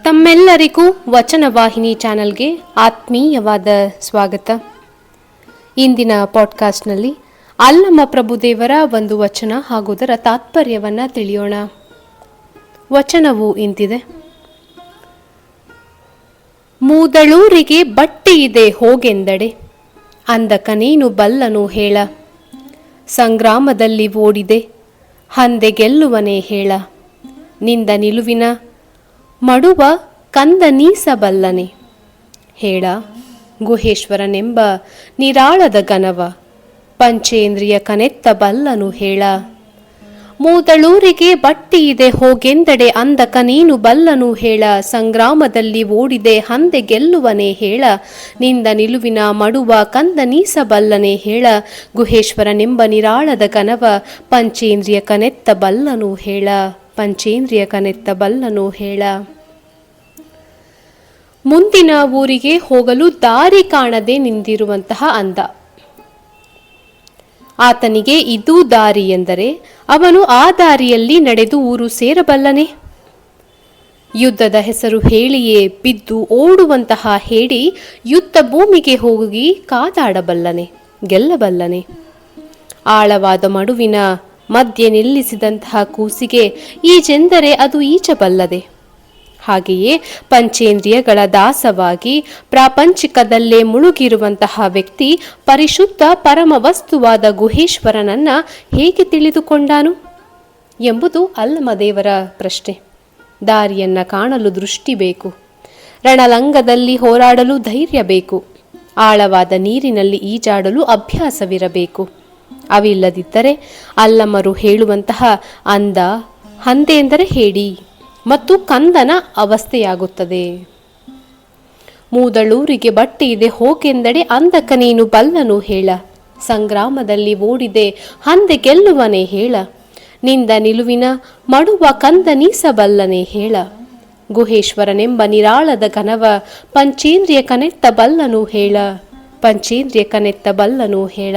ತಮ್ಮೆಲ್ಲರಿಗೂ ವಚನವಾಹಿನಿ ಚಾನೆಲ್ಗೆ ಆತ್ಮೀಯವಾದ ಸ್ವಾಗತ. ಇಂದಿನ ಪಾಡ್ಕಾಸ್ಟ್ನಲ್ಲಿ ಅಲ್ಲಮ್ಮ ಪ್ರಭುದೇವರ ಒಂದು ವಚನ ಹಾಗೂ ಅದರ ತಾತ್ಪರ್ಯವನ್ನು ತಿಳಿಯೋಣ. ವಚನವು ಇಂತಿದೆ. ಮೂದಳೂರಿಗೆ ಬಟ್ಟಿ ಇದೆ ಹೋಗೆಂದಡೆ. ಅಂದಕನೇನು ಬಲ್ಲನು ಹೇಳ. ಸಂಗ್ರಾಮದಲ್ಲಿ ಓಡಿದೆ. ಹಂದೆ ಗೆಲ್ಲುವನೇ ಹೇಳ. ನಿಂದ ನಿಲುವಿನ ಮಡುವ ಕಂದ ನೀಸಬಲ್ಲನೆ. ಹೇಳ, ಗುಹೇಶ್ವರನೆಂಬ ನಿರಾಳದ ಗನವ, ಪಂಚೇಂದ್ರಿಯ ಕನೆತ್ತ ಬಲ್ಲನು ಹೇಳ. ಮೂದಳೂರಿಗೆ ಬಟ್ಟಿ ಇದೆ ಹೋಗೆಂದಡೆ ಅಂದಕ ನೀನು ಬಲ್ಲನು ಹೇಳ, ಸಂಗ್ರಾಮದಲ್ಲಿ ಓಡಿದೆ ಹಂದೆ ಗೆಲ್ಲುವನೆ ಹೇಳ. ನಿಂದ ನಿಲುವಿನ ಮಡುವ ಕಂದ ನೀಸಬಲ್ಲನೆ ಹೇಳ, ಗುಹೇಶ್ವರನೆಂಬ ನಿರಾಳದ ಕನವ ಪಂಚೇಂದ್ರಿಯ ಕನೆತ್ತ ಬಲ್ಲನು ಹೇಳ. ಪಂಚೇಂದ್ರಿಯ ಕನೆತ್ತ ಬಲ್ಲನು ಹೇಳ. ಮುಂದಿನ ಊರಿಗೆ ಹೋಗಲು ದಾರಿ ಕಾಣದೆ ನಿಂತಿರುವಂತಹ ಅಂದ ಆತನಿಗೆ ಇದು ದಾರಿ ಎಂದರೆ ಅವನು ಆ ದಾರಿಯಲ್ಲಿ ನಡೆದು ಊರು ಸೇರಬಲ್ಲನೆ. ಯುದ್ಧದ ಹೆಸರು ಹೇಳಿಯೇ ಬಿದ್ದು ಓಡುವಂತಹ ಹೇಳಿ ಯುದ್ಧ ಭೂಮಿಗೆ ಹೋಗಿ ಕಾದಾಡಬಲ್ಲನೆ, ಗೆಲ್ಲಬಲ್ಲನೆ. ಆಳವಾದ ಮಡುವಿನ ಮಧ್ಯೆ ನಿಲ್ಲಿಸಿದಂತಹ ಕೂಸಿಗೆ ಈಜೆಂದರೆ ಅದು ಈಜಬಲ್ಲದೆ ಹಾಗೆಯೇ ಪಂಚೇಂದ್ರಿಯಗಳ ದಾಸವಾಗಿ ಪ್ರಾಪಂಚಿಕದಲ್ಲೇ ಮುಳುಗಿರುವಂತಹ ವ್ಯಕ್ತಿ ಪರಿಶುದ್ಧ ಪರಮ ವಸ್ತುವಾದ ಗುಹೇಶ್ವರನನ್ನ ಹೇಗೆ ತಿಳಿದುಕೊಂಡಾನು? ಎಂಬುದು ಅಲ್ಲಮದೇವರ ಪ್ರಶ್ನೆ. ದಾರಿಯನ್ನ ಕಾಣಲು ದೃಷ್ಟಿ ಬೇಕು. ರಣಲಂಗದಲ್ಲಿ ಹೋರಾಡಲು ಧೈರ್ಯ ಬೇಕು. ಆಳವಾದ ನೀರಿನಲ್ಲಿ ಈಜಾಡಲು ಅಭ್ಯಾಸವಿರಬೇಕು. ಅವಿಲ್ಲದಿದ್ದರೆ ಅಲ್ಲಮರು ಹೇಳುವಂತಹ ಅಂದ, ಹಂದೆ ಎಂದರೆ ಹೇಡಿ ಮತ್ತು ಕಂದನ ಅವಸ್ಥೆಯಾಗುತ್ತದೆ. ಮೂದಳೂರಿಗೆ ಬಟ್ಟೆ ಇದೆ ಹೋಕೆಂದಡೆ ಅಂದಕ ನೀನು ಬಲ್ಲನು ಹೇಳ. ಸಂಗ್ರಾಮದಲ್ಲಿ ಓಡಿದೆ, ಹಂದೆ ಗೆಲ್ಲುವನೇ ಹೇಳ. ನಿಂದ ನಿಲುವಿನ ಮಡುವ ಕಂದ ನೀಸಬಲ್ಲನೆ ಹೇಳ. ಗುಹೇಶ್ವರನೆಂಬ ನಿರಾಳದ ಘನವ ಪಂಚೇಂದ್ರಿಯ ಕನೆತ್ತ ಬಲ್ಲನು ಹೇಳ. ಪಂಚೇಂದ್ರಿಯ ಕನೆತ್ತ ಬಲ್ಲನು ಹೇಳ.